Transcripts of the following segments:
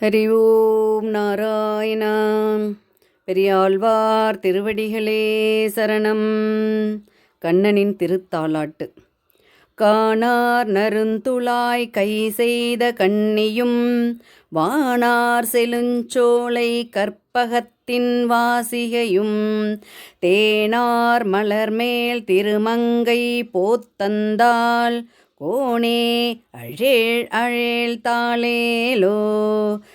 ஹரி ஓம் நாராயணா பெரியாழ்வார் திருவடிகளே சரணம். கண்ணனின் திருத்தாளாட்டு. காணார் நருந்துளாய் கை செய்த கண்ணியும் வானார் செலுஞ்சோலை கற்பகத்தின் வாசிகையும் தேனார் மலர்மேல் திருமங்கை போத்தந்தாள் கோணே அழேழ் அழேழ் தாளேலோ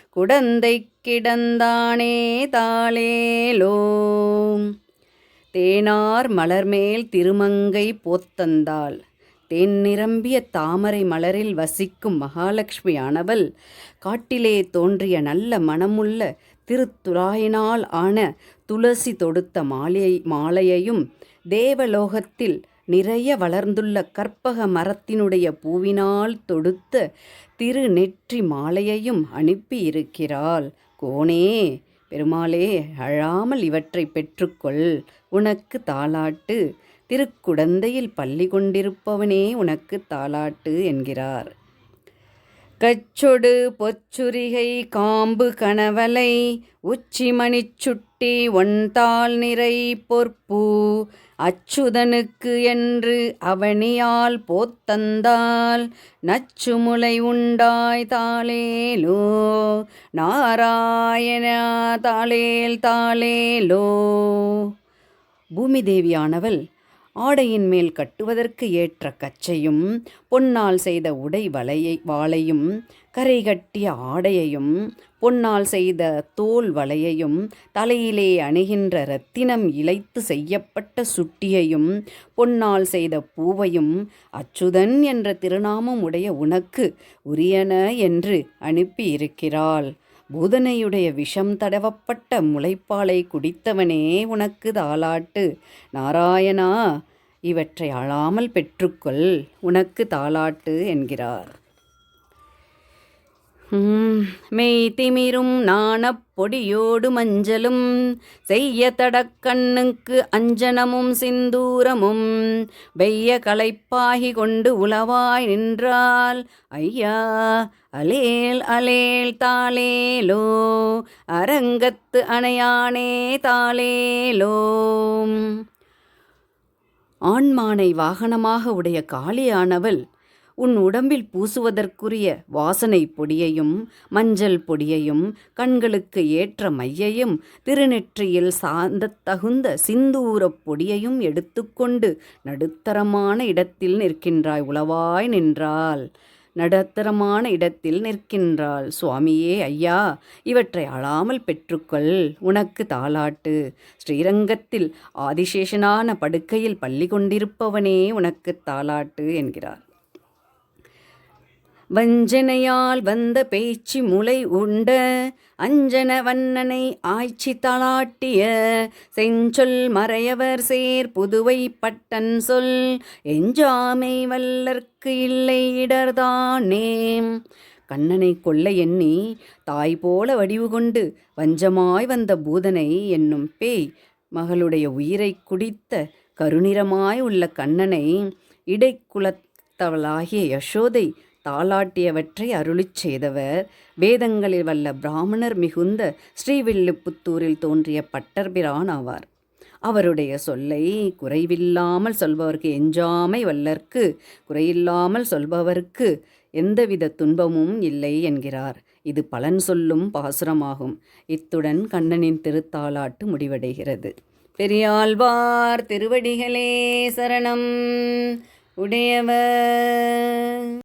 குடந்தை கிடந்தானே தாளேலோ. தேனார் மலர்மேல் திருமங்கை போத்தந்தாள். தேன் நிரம்பிய தாமரை மலரில் வசிக்கும் மகாலட்சுமியானவள் காட்டிலே தோன்றிய நல்ல மனமுள்ள திருத்துராயினால் ஆன துளசி தொடுத்த மாலையை மாலையையும் தேவலோகத்தில் நிறைய வளர்ந்துள்ள கற்பக மரத்தினுடைய பூவினால் தொடுத்த திரு நெற்றி மாலையையும் அனுப்பி இருக்கிறாள். கோணே பெருமாளே அழாமல் இவற்றை பெற்றுக்கொள். உனக்கு தாளாட்டு. திருக்குடந்தையில் பள்ளி கொண்டிருப்பவனே உனக்கு தாளாட்டு என்கிறார். கச்சொடு பொச்சுரிகை காம்பு கணவலை உச்சிமணிச் சுட்டி ஒன்தாள் நிறை பொற்பூ அச்சுதனுக்கு என்று அவனியால் போத்தந்தால் நச்சுமுலை உண்டாய் தாளேலோ நாராயண தாளேல் தாளேலோ. பூமி தேவியானவள் ஆடையின் மேல் கட்டுவதற்கு ஏற்ற கச்சையும் பொன்னால் செய்த உடை வலையை வாளையும் கரை கட்டிய ஆடையையும் பொன்னால் செய்த தோல் வலையையும் தலையிலே அணுகின்ற இரத்தினம் இழைத்து செய்யப்பட்ட சுட்டியையும் பொன்னால் செய்த பூவையும் அச்சுதன் என்ற திருநாமம் உடைய உனக்கு உரியன என்று அனுப்பியிருக்கிறாள். பூதனையுடைய விஷம் தடவப்பட்ட முளைப்பாலை குடித்தவனே உனக்கு தாளாட்டு. நாராயணா இவற்றை அழாமல் பெற்றுக்கொள் உனக்கு தாளாட்டு என்கிறார். மெய் திமிரும் நாணப் பொடியோடு மஞ்சளும் செய்ய தடக்கண்ணுக்கு அஞ்சனமும் சிந்தூரமும் வெய்ய களைப்பாகி கொண்டு உளவாய் நின்றால் ஐயா அலேல் அலேல் தாளேலோ. அரங்கத்து அணையானே தாளேலோ. ஆண்மானை வாகனமாக உடைய காளியானவள் உன் உடம்பில் பூசுவதற்குரிய வாசனை பொடியையும் மஞ்சள் பொடியையும் கண்களுக்கு ஏற்ற மையையும் திருநெற்றியில் சார்ந்த தகுந்த சிந்தூரப் பொடியையும் எடுத்துக்கொண்டு நடுத்தரமான இடத்தில் நிற்கின்றாய் உளவாய் நின்றாள். நடத்தரமான இடத்தில் நிற்கின்றாள். சுவாமியே ஐயா இவற்றை அழாமல் பெற்றுக்கொள். உனக்கு தாளாட்டு ஸ்ரீரங்கத்தில் ஆதிசேஷனான படுக்கையில் பள்ளி கொண்டிருப்பவனே உனக்கு தாளாட்டு என்கிறார். வஞ்சனையால் வந்த பேச்சு முளை உண்ட அஞ்சன வண்ணனை ஆய்ச்சி தளாட்டிய செஞ்சொல் மறையவர் சேர் புதுவை பட்டன் சொல் எஞ்சாமை வல்லர்க்கு இல்லை இடர்தானே கண்ணனை கொள்ள எண்ணி தாய் போல வடிவு கொண்டு வஞ்சமாய் வந்த பூதனை என்னும் பேய் மகளுடைய உயிரை குடித்த கருநிறமாய் உள்ள கண்ணனை இடைக்குலத்தவளாகிய யசோதை தாளாட்டியவற்றை அருளிச் செய்தவர். வேதங்களில் வல்ல பிராமணர் மிகுந்த ஸ்ரீவில்லிபுத்தூரில் தோன்றிய பட்டர்பிரான் ஆவார். அவருடைய சொல்லை குறைவில்லாமல் சொல்பவர்க்கு எஞ்சாமை வல்லர்க்கு குறையில்லாமல் சொல்பவர்க்கு எந்தவித துன்பமும் இல்லை என்கிறார். இது பலன் சொல்லும் பாசுரமாகும். இத்துடன் கண்ணனின் திருத்தாளாட்டு முடிவடைகிறது. பெரியாழ்வார் திருவடிகளே சரணம். உடையவர்.